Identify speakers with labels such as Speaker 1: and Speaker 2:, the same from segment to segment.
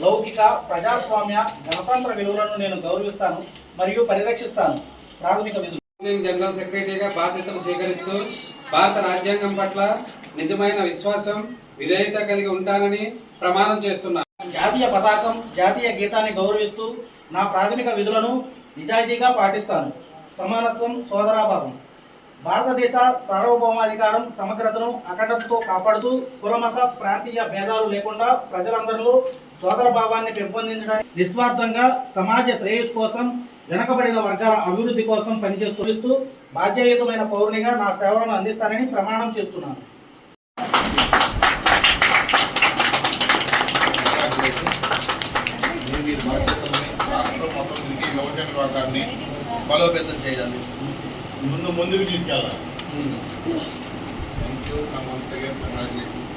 Speaker 1: లౌకిక ప్రజాస్వామ్య గణతంత్ర విలువలను నేను గౌరవిస్తాను మరియు పరిరక్షిస్తాను. ప్రాథమిక విధులు.
Speaker 2: జనరల్ సెక్రటరీగా బాధ్యతలు స్వీకరిస్తూ భారత రాజ్యాంగం పట్ల నిజమైన విశ్వాసం విధేయత కలిగి ఉంటానని ప్రమాణం చేస్తున్నా
Speaker 1: జాతీయ పతాకం జాతీయ గీతాన్ని గౌరవిస్తూ నా ప్రాథమిక విధులను నిజాయితీగా పాటిస్తాను. సమానత్వం సోదరాభావం. భారతదేశ సార్వభౌమాధికారం సమగ్రతను అఖండతతో కాపాడుతూ కులమత ప్రాంతీయ భేదాలు లేకుండా ప్రజలందరిలో సోదర భావాన్ని పెంపొందించడానికి నిస్వార్థంగా సమాజ శ్రేయస్సు కోసం వెనకబడిన వర్గాల అభివృద్ధి కోసం పనిచేస్తూ బాధ్యయుతమైన పౌరునిగా నా సేవలను అందిస్తానని ప్రమాణం చేస్తున్నాను.
Speaker 3: రాష్ట్రం మొత్తం బలోపేతం చేయాలి.
Speaker 4: ముందు ముందుకు తీసుకెళ్ళాలి.
Speaker 3: Thank you once again congratulations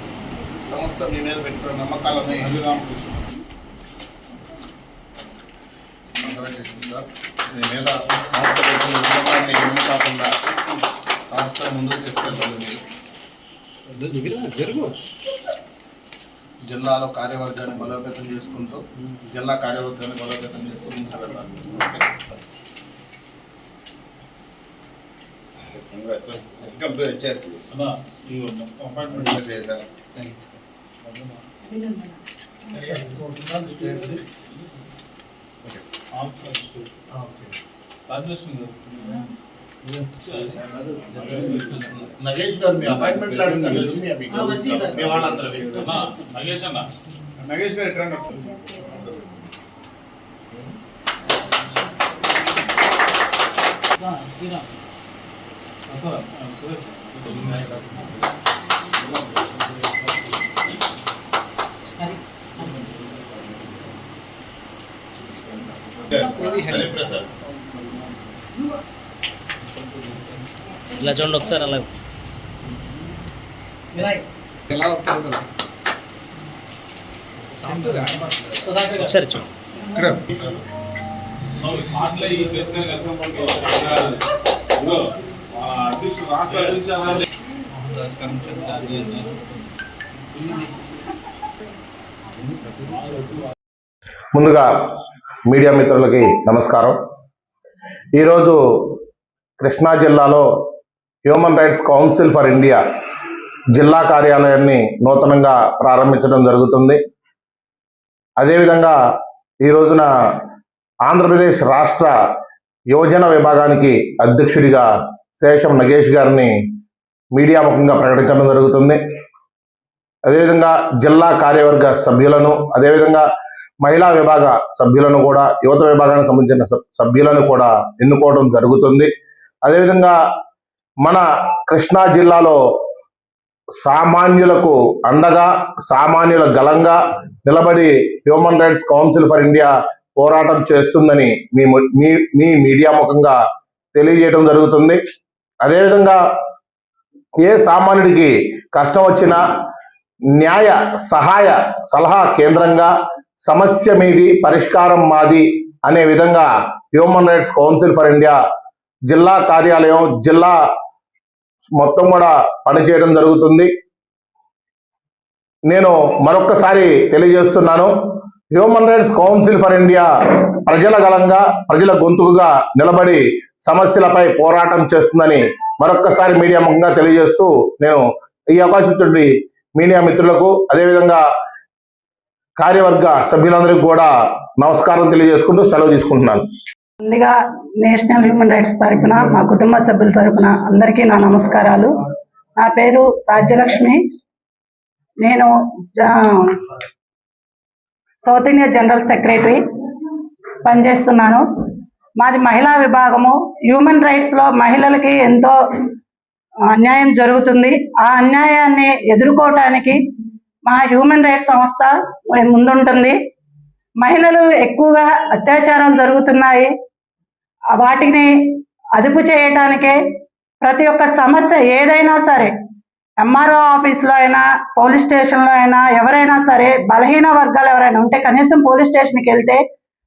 Speaker 3: సంస్థ మీ మీద పెట్టిన నమ్మకాలని కంగ్రాచులేషన్స్ సార్ మీ మీద సంస్థ పెట్టిన నమ్మకాన్ని ఏమీ కాకుండా సంస్థ ముందుకు తీసుకెళ్ళాలి మీరు. జిల్లాలో కార్యవర్గాన్ని బలోపేతం చేసుకుంటూ జిల్లా కార్యవర్గాన్ని బలోపేతం చేస్తూ ముందుకు వెళ్ళాలి.
Speaker 4: ఇదిగో అపాయింట్మెంట్
Speaker 3: చేశారు నగేష్ గారు మీ అపాయింట్మెంట్. మీ వాళ్ళందరూ
Speaker 4: నగేష్ అన్న
Speaker 3: నగేష్ గారు ఎక్కడ
Speaker 4: వస్తారా?
Speaker 5: ఇలా చూడండి ఒకసారి అలా.
Speaker 1: వినాయక్
Speaker 5: ఒకసారి చూడండి
Speaker 3: ఇక్కడ.
Speaker 6: ముందుగా మీడియా మిత్రులకి నమస్కారం. ఈరోజు కృష్ణా జిల్లాలో human rights council for India జిల్లా కార్యాలయాన్ని నూతనంగా ప్రారంభించడం జరుగుతుంది. అదేవిధంగా ఈ రోజున ఆంధ్రప్రదేశ్ రాష్ట్ర యువజన విభాగానికి అధ్యక్షుడిగా శేషం నగేష్ గారిని మీడియా ముఖంగా ప్రకటించడం జరుగుతుంది. అదేవిధంగా జిల్లా కార్యవర్గ సభ్యులను అదేవిధంగా మహిళా విభాగ సభ్యులను కూడా యువత విభాగానికి సంబంధించిన సభ్యులను కూడా ఎన్నుకోవడం జరుగుతుంది. అదేవిధంగా మన కృష్ణా జిల్లాలో సామాన్యులకు అండగా సామాన్యుల గలంగా నిలబడి human rights council for India పోరాటం చేస్తుందని మీ మీ మీ మీడియా ముఖంగా తెలియజేయడం జరుగుతుంది. అదేవిధంగా ఏ సామాన్యుడికి కష్టం వచ్చినా న్యాయ సహాయ సలహా కేంద్రంగా సమస్య మీది పరిష్కారం మాది అనే విధంగా human rights council for India జిల్లా కార్యాలయం జిల్లా మొత్తం కూడా పనిచేయడం జరుగుతుంది. నేను మరొక్కసారి తెలియజేస్తున్నాను. Human rights council for India ప్రజల గలంగా ప్రజల గొంతుకుగా నిలబడి సమస్యలపై పోరాటం చేస్తుందని మరొక్కసారి మీడియా ముఖంగా తెలియజేస్తూ నేను ఈ అవకాశం మీడియా మిత్రులకు అదేవిధంగా కార్యవర్గ సభ్యులందరికీ కూడా నమస్కారం తెలియజేసుకుంటూ సెలవు తీసుకుంటున్నాను.
Speaker 7: ముందుగా నేషనల్ హ్యూమన్ రైట్స్ తరపున మా కుటుంబ సభ్యుల తరఫున అందరికీ నా నమస్కారాలు. నా పేరు రాజ్యలక్ష్మి. నేను సౌత్ ఇండియా జనరల్ సెక్రటరీ పనిచేస్తున్నాను. మాది మహిళా విభాగము. హ్యూమన్ రైట్స్లో మహిళలకి ఎంతో అన్యాయం జరుగుతుంది. ఆ అన్యాయాన్ని ఎదుర్కోవటానికి మా హ్యూమన్ రైట్స్ సంస్థ ముందుంటుంది. మహిళలు ఎక్కువగా అత్యాచారాలు జరుగుతున్నాయి. ఆ వాటిని అదుపు చేయటానికే ప్రతి ఒక్క సమస్య ఏదైనా సరే ఎంఆర్ఓ ఆఫీస్లో అయినా పోలీస్ స్టేషన్లో అయినా ఎవరైనా సరే బలహీన వర్గాలు ఎవరైనా ఉంటే కనీసం పోలీస్ స్టేషన్కి వెళ్తే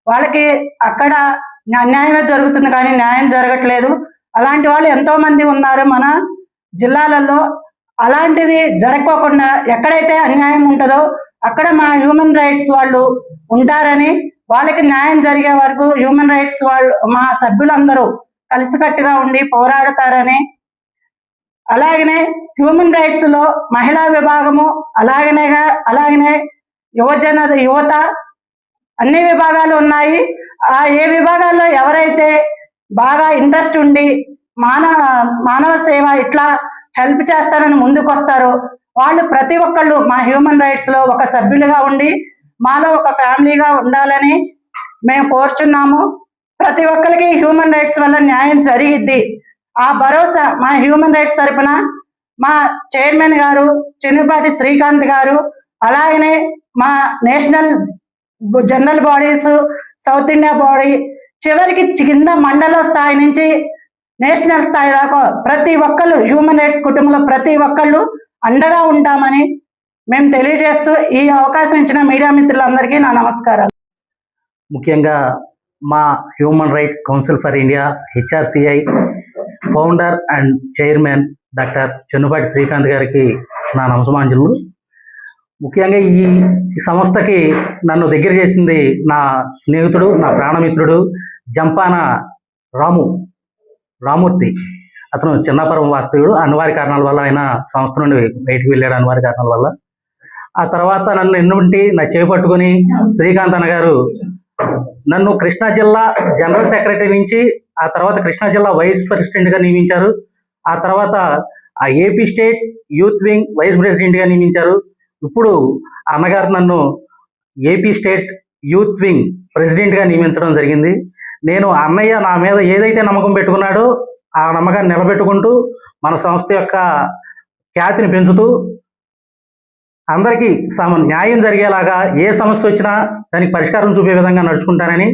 Speaker 7: వాళ్ళకి అక్కడ అన్యాయమే జరుగుతుంది కానీ న్యాయం జరగట్లేదు. అలాంటి వాళ్ళు ఎంతో మంది ఉన్నారు. మన జిల్లాలలో అలాంటిది జరగకోకుండా ఎక్కడైతే అన్యాయం ఉంటుందో అక్కడ మా హ్యూమన్ రైట్స్ వాళ్ళు ఉంటారని వాళ్ళకి న్యాయం జరిగే వరకు హ్యూమన్ రైట్స్ వాళ్ళు మా సభ్యులందరూ కలిసికట్టుగా ఉండి పోరాడతారని. అలాగనే హ్యూమన్ రైట్స్లో మహిళా విభాగము అలాగనే అలాగనే యువజన యువత అన్ని విభాగాలు ఉన్నాయి. ఆ ఏ విభాగాల్లో ఎవరైతే బాగా ఇంట్రెస్ట్ ఉండి మానవ మానవ సేవ ఇట్లా హెల్ప్ చేస్తారని ముందుకొస్తారో వాళ్ళు ప్రతి ఒక్కళ్ళు మా హ్యూమన్ రైట్స్లో ఒక సభ్యులుగా ఉండి మాలో ఒక ఫ్యామిలీగా ఉండాలని మేము కోరుచున్నాము. ప్రతి ఒక్కరికి హ్యూమన్ రైట్స్ వల్ల న్యాయం జరిగిద్ది. ఆ భరోసా మా హ్యూమన్ రైట్స్ తరపున మా చైర్మన్ గారు చెన్నుపాటి శ్రీకాంత్ గారు అలాగనే మా national general bodies south India body చివరికి కింద మండల స్థాయి నుంచి నేషనల్ స్థాయి దాకా ప్రతి ఒక్కళ్ళు హ్యూమన్ రైట్స్ కుటుంబంలో ప్రతి ఒక్కళ్ళు అండగా ఉంటామని మేము తెలియజేస్తూ ఈ అవకాశం ఇచ్చిన మీడియా మిత్రులందరికీ నా నమస్కారాలు.
Speaker 5: ముఖ్యంగా మా human rights council for India HRCI founder and chairman doctor Chennupati Srikanth గారికి నా నమస్మాంజులు ముఖ్యంగా ఈ సంస్థకి నన్ను దగ్గర చేసింది నా స్నేహితుడు నా ప్రాణమిత్రుడు జంపాన రాము రామూర్తి. అతను చిన్నపురం వాస్తవుడు అనివార్య కారణాల వల్ల ఆయన సంస్థ నుండి బయటకు వెళ్ళాడు అనివార్య కారణాల వల్ల. ఆ తర్వాత నన్ను ఎన్నుంటి నా చేపట్టుకుని శ్రీకాంత్ అన్న గారు నన్ను కృష్ణా జిల్లా జనరల్ సెక్రటరీ నుంచి ఆ తర్వాత కృష్ణా జిల్లా వైస్ ప్రెసిడెంట్గా నియమించారు. ఆ తర్వాత ఆ AP state youth wing vice ప్రెసిడెంట్గా నియమించారు. ఇప్పుడు అన్నగారు నన్ను ఏపీ స్టేట్ యూత్ వింగ్ ప్రెసిడెంట్గా నియమించడం జరిగింది. నేను అన్నయ్య నా మీద ఏదైతే నమ్మకం పెట్టుకున్నాడో ఆ నమ్మకాన్ని నిలబెట్టుకుంటూ మన సంస్థ యొక్క ఖ్యాతిని పెంచుతూ అందరికీ సమ న్యాయం జరిగేలాగా ఏ సమస్య వచ్చినా దానికి పరిష్కారం చూపే విధంగా నడుచుకుంటానని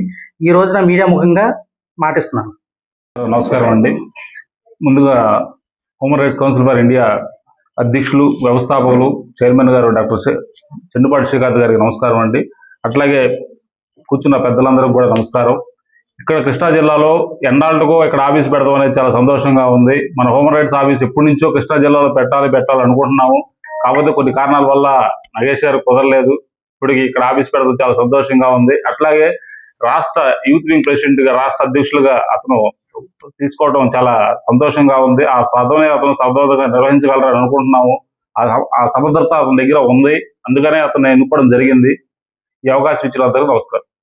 Speaker 5: ఈ రోజున మీడియా ముఖంగా మాటిస్తున్నాను.
Speaker 4: నమస్కారం అండి. ముందుగా human rights council for India అధ్యక్షులు వ్యవస్థాపకులు చైర్మన్ గారు డాక్టర్ చెన్నుపాటి శ్రీకాంత్ గారికి నమస్కారం అండి. అట్లాగే కూర్చున్న పెద్దలందరికీ కూడా నమస్కారం. ఇక్కడ కృష్ణా జిల్లాలో ఎన్నాళ్ళకో ఇక్కడ ఆఫీస్ పెడదాం అనేది చాలా సంతోషంగా ఉంది. మన హ్యూమన్ రైట్స్ ఆఫీస్ ఎప్పటి నుంచో కృష్ణా జిల్లాలో పెట్టాలి పెట్టాలి అనుకుంటున్నాము కాకపోతే కొన్ని కారణాల వల్ల నగేష్ గారు కుదరలేదు. ఇప్పటికి ఇక్కడ ఆఫీస్ పెడదాం చాలా సంతోషంగా ఉంది. అట్లాగే రాష్ట్ర యూత్ వింగ్ ప్రెసిడెంట్గా రాష్ట్ర అధ్యక్షులుగా అతను తీసుకోవడం చాలా సంతోషంగా ఉంది. ఆ పదవిని అతను సమర్థంగా నిర్వహించగలరని అనుకుంటున్నాము. ఆ- ఆ సమర్థత అతని దగ్గర ఉంది. అందుకనే అతను ఎన్నుకోవడం జరిగింది. ఈ అవకాశం ఇచ్చిన అందరికీ నమస్కారం.